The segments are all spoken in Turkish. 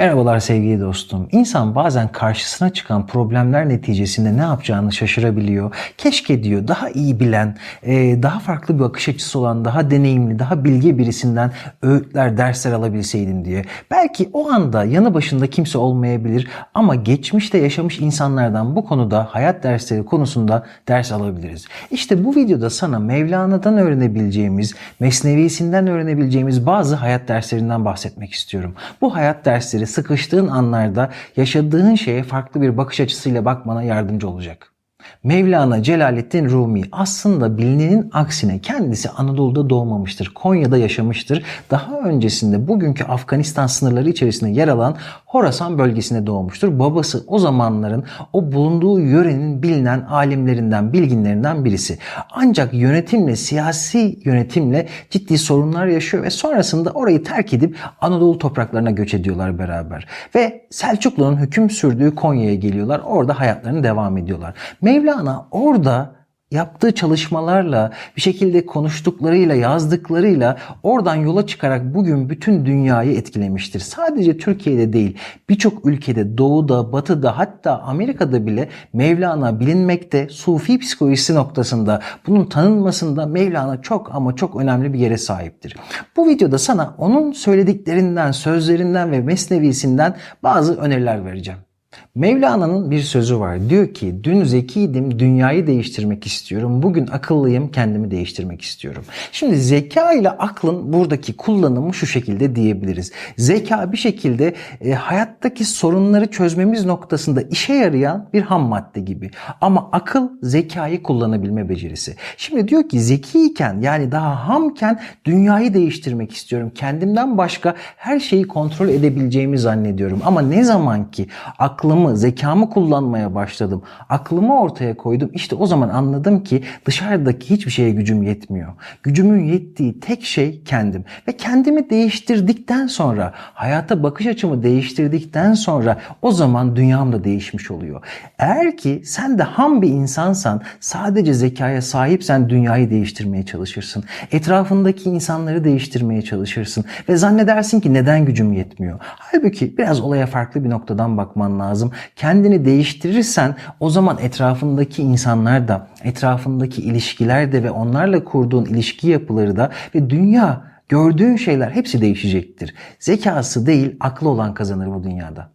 Merhabalar sevgili dostum. İnsan bazen karşısına çıkan problemler neticesinde ne yapacağını şaşırabiliyor. Keşke diyor daha iyi bilen, e, daha farklı bir bakış açısı olan, daha deneyimli, daha bilgi birisinden öğütler, dersler alabilseydim diye. Belki o anda yanı başında kimse olmayabilir ama geçmişte yaşamış insanlardan bu konuda hayat dersleri konusunda ders alabiliriz. İşte bu videoda sana Mevlana'dan öğrenebileceğimiz, Mesnevisinden öğrenebileceğimiz bazı hayat derslerinden bahsetmek istiyorum. Bu hayat dersleri sıkıştığın anlarda yaşadığın şeye farklı bir bakış açısıyla bakmana yardımcı olacak. Mevlana Celaleddin Rumi aslında bilinenin aksine kendisi Anadolu'da doğmamıştır. Konya'da yaşamıştır. Daha öncesinde bugünkü Afganistan sınırları içerisinde yer alan Horasan bölgesinde doğmuştur. Babası o zamanların o bulunduğu yörenin bilinen alimlerinden, bilginlerinden birisi. Ancak yönetimle, siyasi yönetimle ciddi sorunlar yaşıyor ve sonrasında orayı terk edip Anadolu topraklarına göç ediyorlar beraber. Ve Selçuklu'nun hüküm sürdüğü Konya'ya geliyorlar. Orada hayatlarını devam ediyorlar. Mevlana orada yaptığı çalışmalarla, bir şekilde konuştuklarıyla, yazdıklarıyla oradan yola çıkarak bugün bütün dünyayı etkilemiştir. Sadece Türkiye'de değil, birçok ülkede, doğuda, batıda hatta Amerika'da bile Mevlana bilinmekte, sufi psikolojisi noktasında bunun tanınmasında Mevlana çok ama çok önemli bir yere sahiptir. Bu videoda sana onun söylediklerinden, sözlerinden ve mesnevisinden bazı öneriler vereceğim. Mevlana'nın bir sözü var. Diyor ki dün zekiydim dünyayı değiştirmek istiyorum. Bugün akıllıyım kendimi değiştirmek istiyorum. Şimdi zeka ile aklın buradaki kullanımı şu şekilde diyebiliriz. Zeka bir şekilde e, hayattaki sorunları çözmemiz noktasında işe yarayan bir ham madde gibi. Ama akıl zekayı kullanabilme becerisi. Şimdi diyor ki zekiyken yani daha hamken dünyayı değiştirmek istiyorum. Kendimden başka her şeyi kontrol edebileceğimi zannediyorum. Ama ne zaman ki aklımı, zekamı kullanmaya başladım. Aklımı ortaya koydum. İşte o zaman anladım ki dışarıdaki hiçbir şeye gücüm yetmiyor. Gücümün yettiği tek şey kendim. Ve kendimi değiştirdikten sonra, hayata bakış açımı değiştirdikten sonra o zaman dünyam da değişmiş oluyor. Eğer ki sen de ham bir insansan, sadece zekaya sahipsen dünyayı değiştirmeye çalışırsın. Etrafındaki insanları değiştirmeye çalışırsın. Ve zannedersin ki neden gücüm yetmiyor. Halbuki biraz olaya farklı bir noktadan bakman lazım. Kendini değiştirirsen o zaman etrafındaki insanlar da, etrafındaki ilişkiler de ve onlarla kurduğun ilişki yapıları da ve dünya gördüğün şeyler hepsi değişecektir. Zekası değil aklı olan kazanır bu dünyada.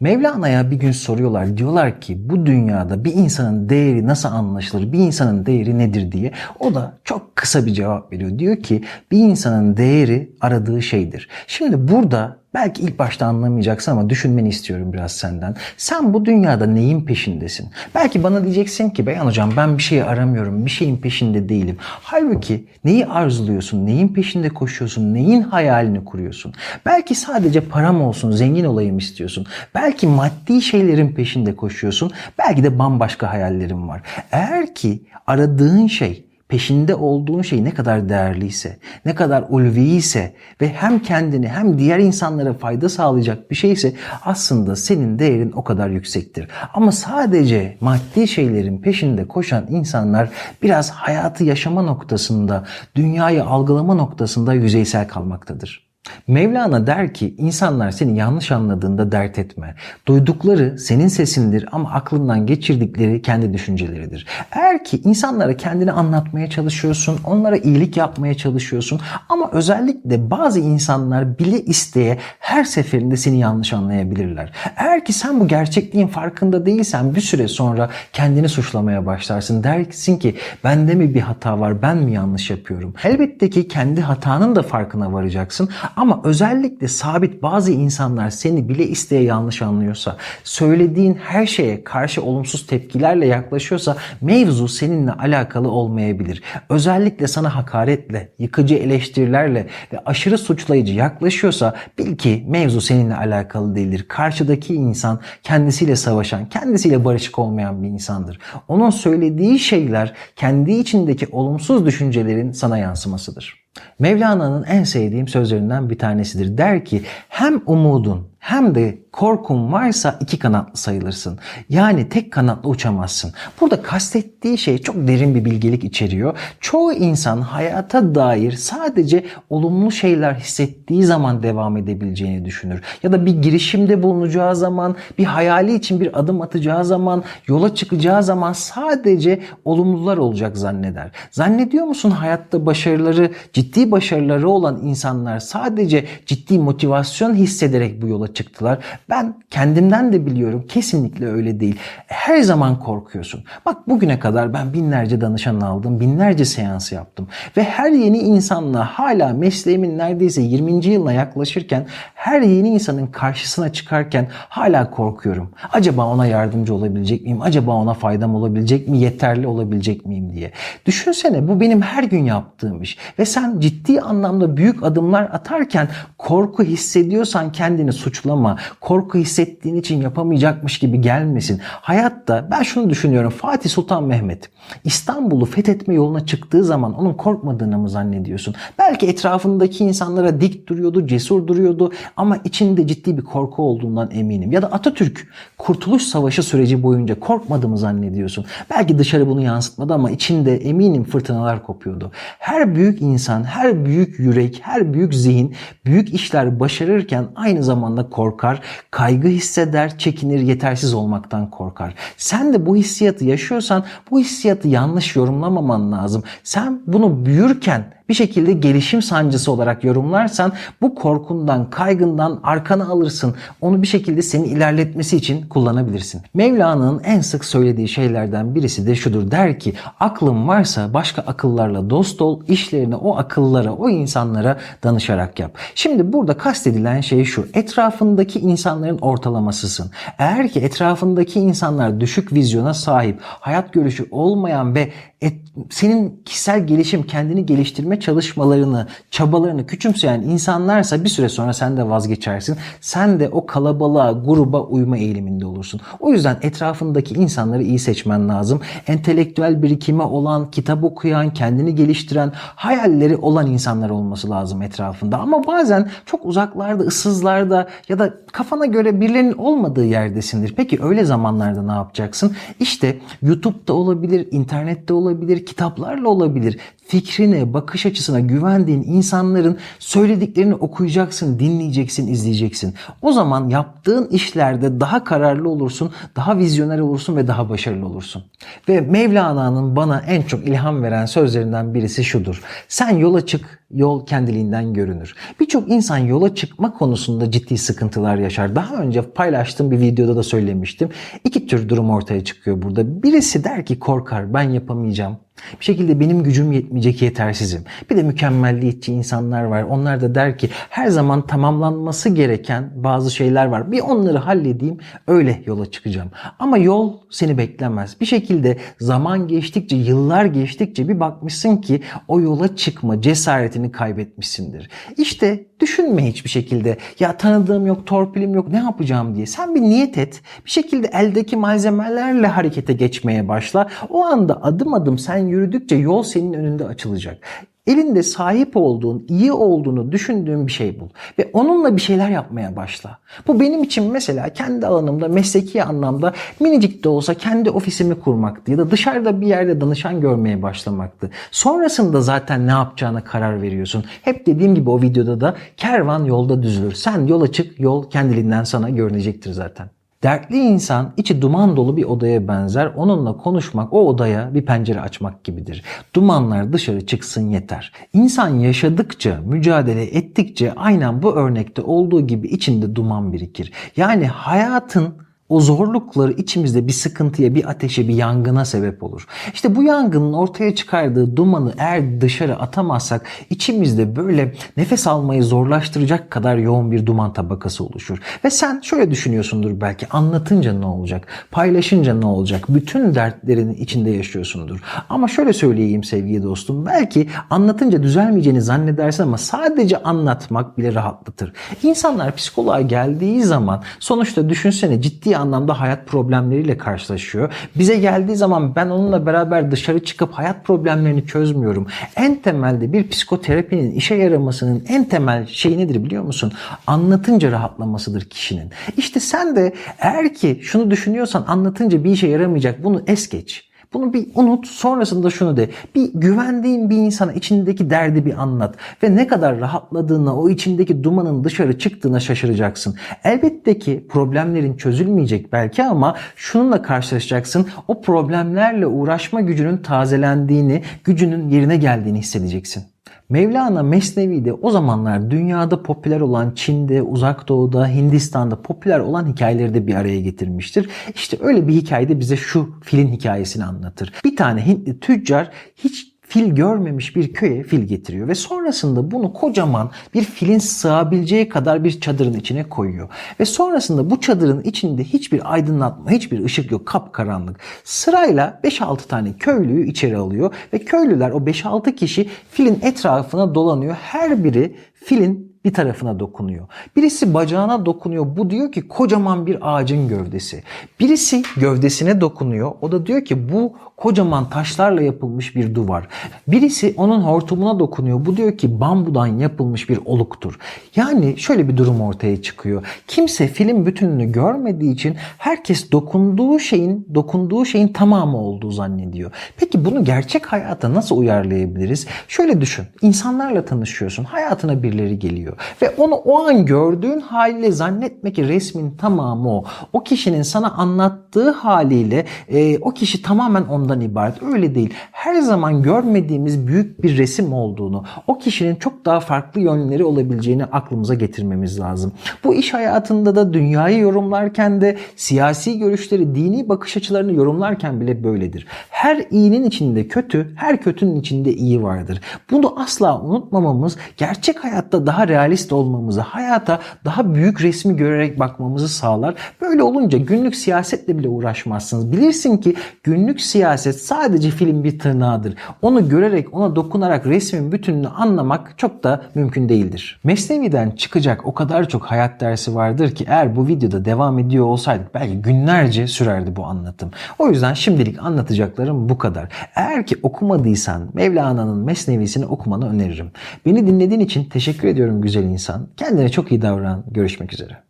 Mevlana'ya bir gün soruyorlar. Diyorlar ki bu dünyada bir insanın değeri nasıl anlaşılır? Bir insanın değeri nedir diye. O da çok kısa bir cevap veriyor. Diyor ki bir insanın değeri aradığı şeydir. Şimdi burada Belki ilk başta anlamayacaksın ama düşünmeni istiyorum biraz senden. Sen bu dünyada neyin peşindesin? Belki bana diyeceksin ki Beyan Hocam ben bir şey aramıyorum, bir şeyin peşinde değilim. Halbuki neyi arzuluyorsun, neyin peşinde koşuyorsun, neyin hayalini kuruyorsun? Belki sadece param olsun, zengin olayım istiyorsun. Belki maddi şeylerin peşinde koşuyorsun. Belki de bambaşka hayallerin var. Eğer ki aradığın şey peşinde olduğun şey ne kadar değerliyse, ne kadar ulvi ise ve hem kendini hem diğer insanlara fayda sağlayacak bir şeyse aslında senin değerin o kadar yüksektir. Ama sadece maddi şeylerin peşinde koşan insanlar biraz hayatı yaşama noktasında, dünyayı algılama noktasında yüzeysel kalmaktadır. Mevlana der ki insanlar seni yanlış anladığında dert etme. Duydukları senin sesindir ama aklından geçirdikleri kendi düşünceleridir. Eğer ki insanlara kendini anlatmaya çalışıyorsun, onlara iyilik yapmaya çalışıyorsun ama özellikle bazı insanlar bile isteye her seferinde seni yanlış anlayabilirler. Eğer ki sen bu gerçekliğin farkında değilsen bir süre sonra kendini suçlamaya başlarsın. Dersin ki bende mi bir hata var, ben mi yanlış yapıyorum? Elbette ki kendi hatanın da farkına varacaksın ama özellikle sabit bazı insanlar seni bile isteye yanlış anlıyorsa, söylediğin her şeye karşı olumsuz tepkilerle yaklaşıyorsa mevzu seninle alakalı olmayabilir. Özellikle sana hakaretle, yıkıcı eleştirilerle ve aşırı suçlayıcı yaklaşıyorsa bil ki mevzu seninle alakalı değildir. Karşıdaki insan kendisiyle savaşan, kendisiyle barışık olmayan bir insandır. Onun söylediği şeyler kendi içindeki olumsuz düşüncelerin sana yansımasıdır. Mevlana'nın en sevdiğim sözlerinden bir tanesidir. Der ki hem umudun hem de korkun varsa iki kanatlı sayılırsın. Yani tek kanatlı uçamazsın. Burada kastettiği şey çok derin bir bilgelik içeriyor. Çoğu insan hayata dair sadece olumlu şeyler hissettiği zaman devam edebileceğini düşünür. Ya da bir girişimde bulunacağı zaman, bir hayali için bir adım atacağı zaman, yola çıkacağı zaman sadece olumlular olacak zanneder. Zannediyor musun hayatta başarıları, ciddi başarıları olan insanlar sadece ciddi motivasyon hissederek bu yola çıktılar? Ben kendimden de biliyorum kesinlikle öyle değil. Her zaman korkuyorsun. Bak bugüne kadar ben binlerce danışan aldım, binlerce seans yaptım ve her yeni insanla hala mesleğimin neredeyse 20. yılına yaklaşırken her yeni insanın karşısına çıkarken hala korkuyorum. Acaba ona yardımcı olabilecek miyim? Acaba ona faydam olabilecek mi? Yeterli olabilecek miyim diye. Düşünsene bu benim her gün yaptığım iş ve sen ciddi anlamda büyük adımlar atarken korku hissediyorsan kendini suçlama. Korku hissettiğin için yapamayacakmış gibi gelmesin. Hayatta ben şunu düşünüyorum. Fatih Sultan Mehmet İstanbul'u fethetme yoluna çıktığı zaman onun korkmadığını mı zannediyorsun? Belki etrafındaki insanlara dik duruyordu, cesur duruyordu ama içinde ciddi bir korku olduğundan eminim. Ya da Atatürk Kurtuluş Savaşı süreci boyunca korkmadı mı zannediyorsun? Belki dışarı bunu yansıtmadı ama içinde eminim fırtınalar kopuyordu. Her büyük insan, her büyük yürek, her büyük zihin büyük işler başarırken aynı zamanda korkar, kaygı hisseder, çekinir, yetersiz olmaktan korkar. Sen de bu hissiyatı yaşıyorsan bu hissiyatı yanlış yorumlamaman lazım. Sen bunu büyürken bir şekilde gelişim sancısı olarak yorumlarsan bu korkundan, kaygından arkana alırsın. Onu bir şekilde seni ilerletmesi için kullanabilirsin. Mevlana'nın en sık söylediği şeylerden birisi de şudur. Der ki aklın varsa başka akıllarla dost ol, işlerini o akıllara, o insanlara danışarak yap. Şimdi burada kastedilen şey şu. Etrafındaki insanların ortalamasısın. Eğer ki etrafındaki insanlar düşük vizyona sahip, hayat görüşü olmayan ve et, senin kişisel gelişim, kendini geliştirme çalışmalarını, çabalarını küçümseyen insanlarsa bir süre sonra sen de vazgeçersin. Sen de o kalabalığa, gruba uyma eğiliminde olursun. O yüzden etrafındaki insanları iyi seçmen lazım. Entelektüel birikimi olan, kitap okuyan, kendini geliştiren, hayalleri olan insanlar olması lazım etrafında. Ama bazen çok uzaklarda, ıssızlarda ya da kafana göre birilerinin olmadığı yerdesindir. Peki öyle zamanlarda ne yapacaksın? İşte YouTube'da olabilir, internette olabilir, kitaplarla olabilir. Fikrine, bakış açısına güvendiğin insanların söylediklerini okuyacaksın, dinleyeceksin, izleyeceksin. O zaman yaptığın işlerde daha kararlı olursun, daha vizyoner olursun ve daha başarılı olursun. Ve Mevlana'nın bana en çok ilham veren sözlerinden birisi şudur. Sen yola çık, yol kendiliğinden görünür. Birçok insan yola çıkma konusunda ciddi sıkıntılar yaşar. Daha önce paylaştığım bir videoda da söylemiştim. İki tür durum ortaya çıkıyor burada. Birisi der ki korkar ben yapamayacağım. Bir şekilde benim gücüm yetmeyecek yetersizim. Bir de mükemmelliyetçi insanlar var. Onlar da der ki her zaman tamamlanması gereken bazı şeyler var. Bir onları halledeyim öyle yola çıkacağım. Ama yol seni beklemez. Bir şekilde zaman geçtikçe, yıllar geçtikçe bir bakmışsın ki o yola çıkma cesaretini kaybetmişsindir. İşte düşünme hiçbir şekilde ya tanıdığım yok, torpilim yok ne yapacağım diye. Sen bir niyet et. Bir şekilde eldeki malzemelerle harekete geçmeye başla. O anda adım adım sen yürüdükçe yol senin önünde açılacak. Elinde sahip olduğun, iyi olduğunu düşündüğün bir şey bul. Ve onunla bir şeyler yapmaya başla. Bu benim için mesela kendi alanımda, mesleki anlamda minicik de olsa kendi ofisimi kurmaktı. Ya da dışarıda bir yerde danışan görmeye başlamaktı. Sonrasında zaten ne yapacağına karar veriyorsun. Hep dediğim gibi o videoda da kervan yolda düzülür. Sen yola çık, yol kendiliğinden sana görünecektir zaten. Dertli insan içi duman dolu bir odaya benzer. Onunla konuşmak o odaya bir pencere açmak gibidir. Dumanlar dışarı çıksın yeter. İnsan yaşadıkça, mücadele ettikçe aynen bu örnekte olduğu gibi içinde duman birikir. Yani hayatın o zorlukları içimizde bir sıkıntıya, bir ateşe, bir yangına sebep olur. İşte bu yangının ortaya çıkardığı dumanı eğer dışarı atamazsak içimizde böyle nefes almayı zorlaştıracak kadar yoğun bir duman tabakası oluşur. Ve sen şöyle düşünüyorsundur belki anlatınca ne olacak, paylaşınca ne olacak, bütün dertlerini içinde yaşıyorsundur. Ama şöyle söyleyeyim sevgili dostum, belki anlatınca düzelmeyeceğini zannedersin ama sadece anlatmak bile rahatlatır. İnsanlar psikoloğa geldiği zaman sonuçta düşünsene ciddi anlamda hayat problemleriyle karşılaşıyor. Bize geldiği zaman ben onunla beraber dışarı çıkıp hayat problemlerini çözmüyorum. En temelde bir psikoterapinin işe yaramasının en temel şeyi nedir biliyor musun? Anlatınca rahatlamasıdır kişinin. İşte sen de eğer ki şunu düşünüyorsan anlatınca bir işe yaramayacak bunu es geç. Bunu bir unut sonrasında şunu de. Bir güvendiğin bir insana içindeki derdi bir anlat. Ve ne kadar rahatladığına o içindeki dumanın dışarı çıktığına şaşıracaksın. Elbette ki problemlerin çözülmeyecek belki ama şununla karşılaşacaksın. O problemlerle uğraşma gücünün tazelendiğini, gücünün yerine geldiğini hissedeceksin. Mevlana Mesnevi'de o zamanlar dünyada popüler olan Çin'de, Uzak Doğu'da, Hindistan'da popüler olan hikayeleri de bir araya getirmiştir. İşte öyle bir hikayede bize şu filin hikayesini anlatır. Bir tane Hintli tüccar hiç fil görmemiş bir köye fil getiriyor ve sonrasında bunu kocaman bir filin sığabileceği kadar bir çadırın içine koyuyor. Ve sonrasında bu çadırın içinde hiçbir aydınlatma, hiçbir ışık yok, kapkaranlık. Sırayla 5-6 tane köylüyü içeri alıyor ve köylüler o 5-6 kişi filin etrafına dolanıyor. Her biri filin bir tarafına dokunuyor. Birisi bacağına dokunuyor. Bu diyor ki kocaman bir ağacın gövdesi. Birisi gövdesine dokunuyor. O da diyor ki bu kocaman taşlarla yapılmış bir duvar. Birisi onun hortumuna dokunuyor. Bu diyor ki bambudan yapılmış bir oluktur. Yani şöyle bir durum ortaya çıkıyor. Kimse film bütününü görmediği için herkes dokunduğu şeyin dokunduğu şeyin tamamı olduğu zannediyor. Peki bunu gerçek hayata nasıl uyarlayabiliriz? Şöyle düşün. İnsanlarla tanışıyorsun. Hayatına birileri geliyor. Ve onu o an gördüğün haliyle zannetme ki resmin tamamı o. O kişinin sana anlattığı haliyle e, o kişi tamamen ondan ibaret. Öyle değil. Her zaman görmediğimiz büyük bir resim olduğunu, o kişinin çok daha farklı yönleri olabileceğini aklımıza getirmemiz lazım. Bu iş hayatında da dünyayı yorumlarken de siyasi görüşleri, dini bakış açılarını yorumlarken bile böyledir. Her iyinin içinde kötü, her kötünün içinde iyi vardır. Bunu asla unutmamamız gerçek hayatta daha realist olmamızı, hayata daha büyük resmi görerek bakmamızı sağlar. Böyle olunca günlük siyasetle bile uğraşmazsınız. Bilirsin ki günlük siyaset sadece film bir tırnağıdır. Onu görerek, ona dokunarak resmin bütününü anlamak çok da mümkün değildir. Mesnevi'den çıkacak o kadar çok hayat dersi vardır ki eğer bu videoda devam ediyor olsaydık belki günlerce sürerdi bu anlatım. O yüzden şimdilik anlatacaklarım bu kadar. Eğer ki okumadıysan Mevlana'nın Mesnevisini okumanı öneririm. Beni dinlediğin için teşekkür ediyorum güzel insan. Kendine çok iyi davran. Görüşmek üzere.